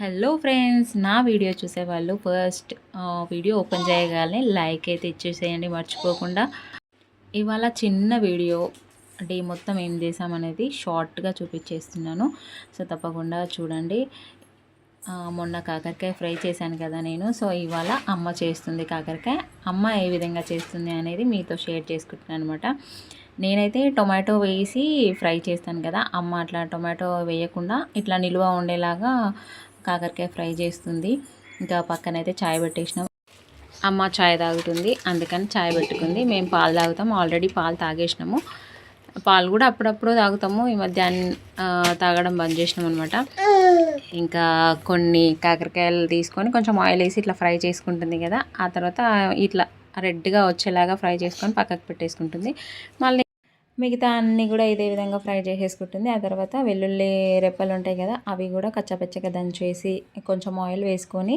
Hello friends నా video చూసేవాళ్ళు first video open చేయగానే లైక్ అయితే ఇచ్చేసేయండి మర్చిపోకుండా. ఇవాళ చిన్న వీడియో డే మొత్తం ఏం చేసామనేది షార్ట్గా చూపించేస్తున్నాను. సో తప్పకుండా చూడండి. మొన్న కాకరకాయ ఫ్రై చేశాను కదా నేను. సో ఇవాళ అమ్మ చేస్తుంది కాకరకాయ. అమ్మ ఏ విధంగా చేస్తుంది అనేది మీతో షేర్ చేసుకుంటున్నాను అనమాట నేనైతే టొమాటో వేసి ఫ్రై చేస్తాను కదా అమ్మ అట్లా టొమాటో వేయకుండా ఇట్లా నిల్వ ఉండేలాగా కాకరకాయ ఫ్రై చేస్తుంది. ఇంకా పక్కనైతే చాయ్ పెట్టేసినాం. అమ్మ చాయ్ తాగుతుంది. అందుకని చాయ్ పెట్టుకుంది. మేము పాలు తాగుతాం. ఆల్రెడీ పాలు తాగేసినాము. పాలు కూడా అప్పుడప్పుడు తాగుతాము. ఈ మధ్య తాగడం బంద్ చేసినాం అనమాట ఇంకా కొన్ని కాకరకాయలు తీసుకొని కొంచెం ఆయిల్ వేసి ఇట్లా ఫ్రై చేసుకుంటుంది కదా. ఆ తర్వాత ఇట్లా రెడ్గా వచ్చేలాగా ఫ్రై చేసుకొని పక్కకు పెట్టేసుకుంటుంది. మళ్ళీ మిగతా అన్నీ కూడా ఇదే విధంగా ఫ్రై చేసేసుకుంటుంది. ఆ తర్వాత వెల్లుల్లి రెప్పలు ఉంటాయి కదా అవి కూడా కచ్చపచ్చగా దంచేసి కొంచెం ఆయిల్ వేసుకొని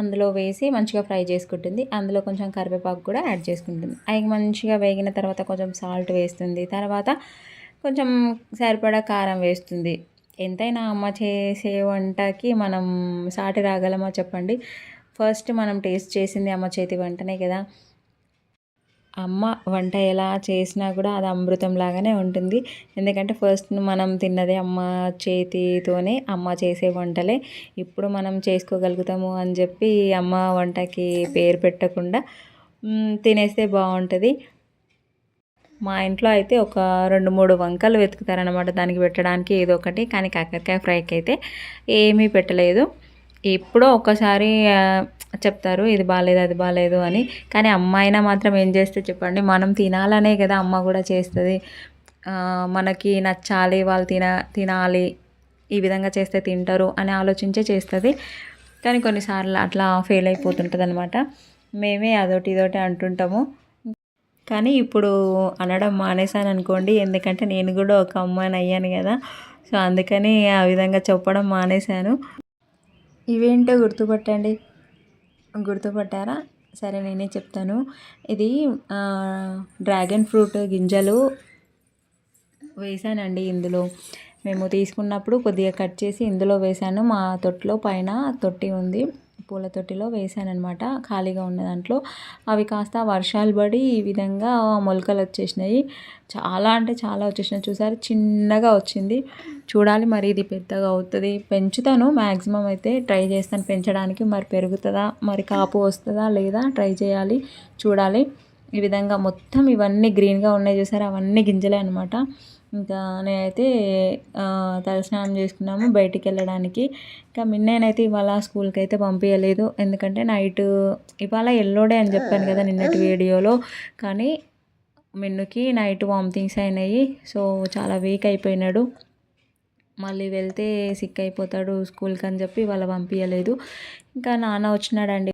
అందులో వేసి మంచిగా ఫ్రై చేసుకుంటుంది. అందులో కొంచెం కరివేపాకు కూడా యాడ్ చేసుకుంటుంది. అవి మంచిగా వేగిన తర్వాత కొంచెం సాల్ట్ వేస్తుంది. తర్వాత కొంచెం సరిపడా కారం వేస్తుంది. ఎంతైనా అమ్మ చేసే వంటకి మనం సాటి రాగలమో చెప్పండి. ఫస్ట్ మనం టేస్ట్ చేసింది అమ్మ చేతి వంటనే కదా. అమ్మ వంట ఎలా చేసినా కూడా అది అమృతం లాగానే ఉంటుంది. ఎందుకంటే ఫస్ట్ మనం తిన్నది అమ్మ చేతితోనే అమ్మ చేసే వంటలే. ఇప్పుడు మనం చేసుకోగలుగుతాము అని చెప్పి అమ్మ వంటకి పేరు పెట్టకుండా తినేస్తే బాగుంటుంది. మా ఇంట్లో అయితే ఒక రెండు మూడు వంకలు వెతుకుతారనమాట దానికి పెట్టడానికి ఏదో ఒకటి. కానీ కాకరకాయ ఫ్రైకి అయితే ఏమీ పెట్టలేదు. ఎప్పుడో ఒక్కసారి చెప్తారు ఇది బాగాలేదు అది బాగాలేదు అని. కానీ అమ్మాయినా మాత్రం ఏం చేస్తే చెప్పండి మనం తినాలనే కదా అమ్మ కూడా చేస్తుంది. మనకి నచ్చాలి వాళ్ళు తిన తినాలి ఈ విధంగా చేస్తే తింటారు అని ఆలోచించే చేస్తుంది. కానీ కొన్నిసార్లు అట్లా ఫెయిల్ అయిపోతుంటుంది అనమాట మేమే అదొకటి ఇదొకటి అంటుంటాము. కానీ ఇప్పుడు అనడం మానేశాను అనుకోండి ఎందుకంటే నేను కూడా ఒక అమ్మాయిని అయ్యాను కదా. సో అందుకని ఆ విధంగా చెప్పడం మానేశాను. ఇవేంటో గుర్తుపట్టండి. గుర్తుపట్టారా? సరే నేనే చెప్తాను. ఇది డ్రాగన్ ఫ్రూట్ గింజలు వేసానండి ఇందులో. మేము తీసుకున్నప్పుడు కొద్దిగా కట్ చేసి ఇందులో వేసాను మా తొట్టిలో పైన తొట్టి ఉంది. పూల తొట్టిలో వేసాను అనమాట ఖాళీగా ఉన్న దాంట్లో. అవి కాస్త వర్షాలు పడి ఈ విధంగా మొలకలు వచ్చేసినాయి. చాలా అంటే చాలా వచ్చేసినాయి. చూసారు? చిన్నగా వచ్చింది. చూడాలి మరి ఇది పెద్దగా అవుతుంది. పెంచుతాను. మ్యాక్సిమం అయితే ట్రై చేస్తాను. పెంచడానికి మరి పెరుగుతుందా? మరి కాపు వస్తుందా లేదా? ట్రై చేయాలి. చూడాలి. ఈ విధంగా మొత్తం ఇవన్నీ గ్రీన్గా ఉన్నాయి చూసారు? అవన్నీ గింజలే అనమాట ఇంకా నేనైతే తలస్నానం చేసుకున్నాము బయటికి వెళ్ళడానికి. ఇంకా మిన్నేనైతే ఇవాళ స్కూల్కి అయితే పంపించలేదు ఎందుకంటే నైట్ ఇవాళ ఎల్లోడే అని చెప్పాను కదా నిన్నటి వీడియోలో. కానీ మిన్నుకి నైట్ వామిటింగ్స్ అయినాయి. సో చాలా వీక్ అయిపోయినాడు. మళ్ళీ వెళ్తే సిక్ అయిపోతాడు స్కూల్కి అని చెప్పి వాళ్ళ పంపించలేదు ఇంకా నాన్న వచ్చినాడండి.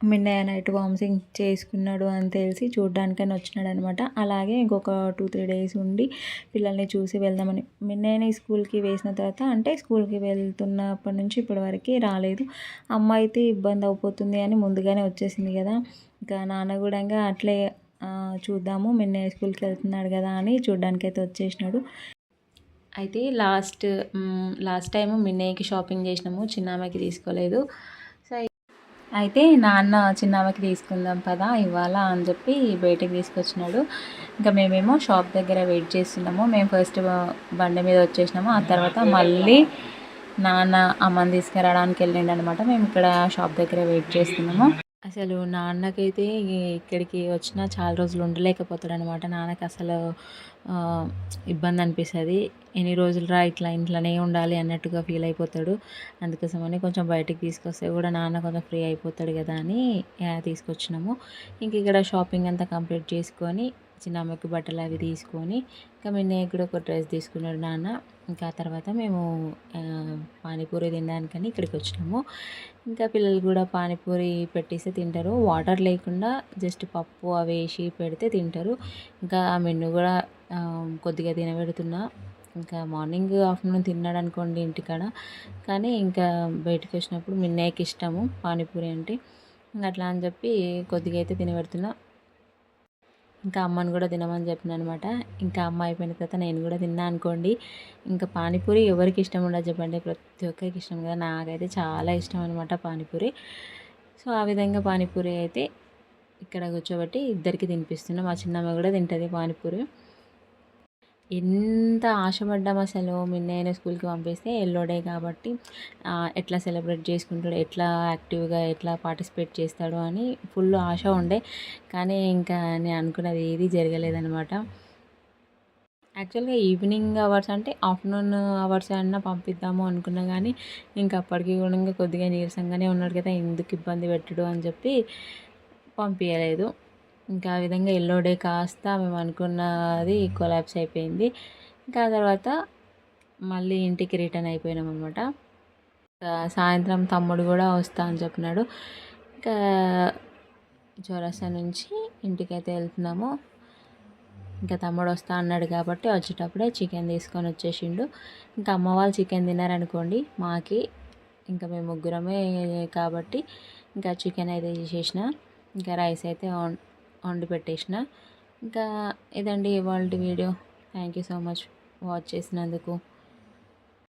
మిన్నయ్య నైట్ వామిసింగ్ చేసుకున్నాడు అని తెలిసి చూడ్డానికని వచ్చినాడు అనమాట అలాగే ఇంకొక టూ త్రీ డేస్ ఉండి పిల్లల్ని చూసి వెళ్దామని మిన్నయ్యని స్కూల్కి వేసిన తర్వాత అంటే స్కూల్కి వెళ్తున్నప్పటి నుంచి ఇప్పటి వరకు రాలేదు. అమ్మ అయితే ఇబ్బంది అయిపోతుంది అని ముందుగానే వచ్చేసింది కదా. ఇంకా నాన్న కూడా ఇంకా అట్లే చూద్దాము మిన్నయ్య స్కూల్కి వెళ్తున్నాడు కదా అని చూడ్డానికైతే వచ్చేసినాడు. అయితే లాస్ట్ లాస్ట్ టైం మిన్నయ్యకి షాపింగ్ చేసినాము. చిన్నామకి తీసుకోలేదు. అయితే నాన్న చిన్నమ్మకి తీసుకుందాం పదా ఇవాళ అని చెప్పి బయటకు తీసుకొచ్చినాడు. ఇంకా మేమేమో షాప్ దగ్గర వెయిట్ చేస్తున్నాము. మేము ఫస్ట్ బండి మీద వచ్చేసినాము. ఆ తర్వాత మళ్ళీ నాన్న అమ్మని తీసుకురావడానికి వెళ్ళిండు అనమాట మేము ఇక్కడ షాప్ దగ్గర వెయిట్ చేస్తున్నాము. అసలు నాన్నకైతే ఇక్కడికి వచ్చినా చాలా రోజులు ఉండలేకపోతాడు అనమాట నాన్నకి అసలు ఇబ్బంది అనిపిస్తుంది ఎన్ని రోజులు రా ఇట్లా ఇంట్లోనే ఉండాలి అన్నట్టుగా ఫీల్ అయిపోతాడు. అందుకోసమని కొంచెం బయటకు తీసుకొస్తే కూడా నాన్న కొంచెం ఫ్రీ అయిపోతాడు కదా అని తీసుకొచ్చినాము. ఇంక ఇక్కడ షాపింగ్ అంతా కంప్లీట్ చేసుకొని చిన్న అమ్మకి బట్టలు అవి తీసుకొని ఇంకా మిన్నయ్య కూడా ఒక డ్రెస్ తీసుకున్నాడు నాన్న. ఇంకా తర్వాత మేము పానీపూరి తినడానికని ఇక్కడికి వచ్చినాము ఇంకా పిల్లలు కూడా పానీపూరి పెట్టేస్తే తింటారు. వాటర్ లేకుండా జస్ట్ పప్పు అవి వేసి పెడితే తింటారు. ఇంకా ఆ మెన్ను కూడా కొద్దిగా తినబెడుతున్నా. ఇంకా మార్నింగ్ ఆఫ్టర్నూన్ తిన్నాడు అనుకోండి ఇంటికాడ. కానీ ఇంకా బయటకు వచ్చినప్పుడు మిన్నయ్యకి ఇష్టము పానీపూరి అంటే. అట్లా అని చెప్పి కొద్దిగా అయితే తినబెడుతున్నా. ఇంకా అమ్మని కూడా తినమని చెప్పిన అనమాట ఇంకా అమ్మ అయిపోయిన తర్వాత నేను కూడా తిన్నా అనుకోండి. ఇంకా పానీపూరి ఎవరికి ఇష్టం ఉండదు చెప్పండి. ప్రతి ఒక్కరికి ఇష్టం కదా. నాకైతే చాలా ఇష్టం అనమాట పానీపూరి. సో ఆ విధంగా పానీపూరి అయితే ఇక్కడ కూర్చోబెట్టి ఇద్దరికి తినిపిస్తున్నాం. మా చిన్నమ్మ కూడా తింటుంది పానీపూరి. ఎంత ఆశపడ్డాం అసలు మిన్నైనా స్కూల్కి పంపిస్తే ఎల్లో డే కాబట్టి ఎట్లా సెలబ్రేట్ చేసుకుంటాడు ఎట్లా యాక్టివ్గా ఎట్లా పార్టిసిపేట్ చేస్తాడు అని ఫుల్ ఆశ ఉండే. కానీ ఇంకా నేను అనుకున్నది ఏది జరగలేదనమాట యాక్చువల్గా ఈవినింగ్ అవర్స్ అంటే ఆఫ్టర్నూన్ అవర్స్ అయినా పంపిద్దాము అనుకున్నా కానీ ఇంకా అప్పటికి కూడా ఇంకా కొద్దిగా నీరసంగానే ఉన్నాడు కదా ఎందుకు ఇబ్బంది పెట్టడు అని చెప్పి పంపించలేదు ఇంకా ఆ విధంగా ఎల్లో డే కాస్త మేము అనుకున్నది కొలాబ్స్ అయిపోయింది. ఇంకా ఆ తర్వాత మళ్ళీ ఇంటికి రిటర్న్ అయిపోయినాం అనమాట సాయంత్రం తమ్ముడు కూడా వస్తా అని చెప్పినాడు. ఇంకా చౌరస్తా నుంచి ఇంటికైతే వెళ్తున్నాము. ఇంకా తమ్ముడు వస్తా అన్నాడు కాబట్టి వచ్చేటప్పుడే చికెన్ తీసుకొని వచ్చేసిండు. ఇంకా అమ్మ వాళ్ళు చికెన్ తిన్నారనుకోండి మాకి ఇంకా మేము ముగ్గురమే కాబట్టి ఇంకా చికెన్ అయితే చేసేసిన. ఇంకా రైస్ అయితే వండి పెట్టేసిన. ఇంకా ఇదండి ఇవాళ video. Thank you so much watch చేసినందుకు.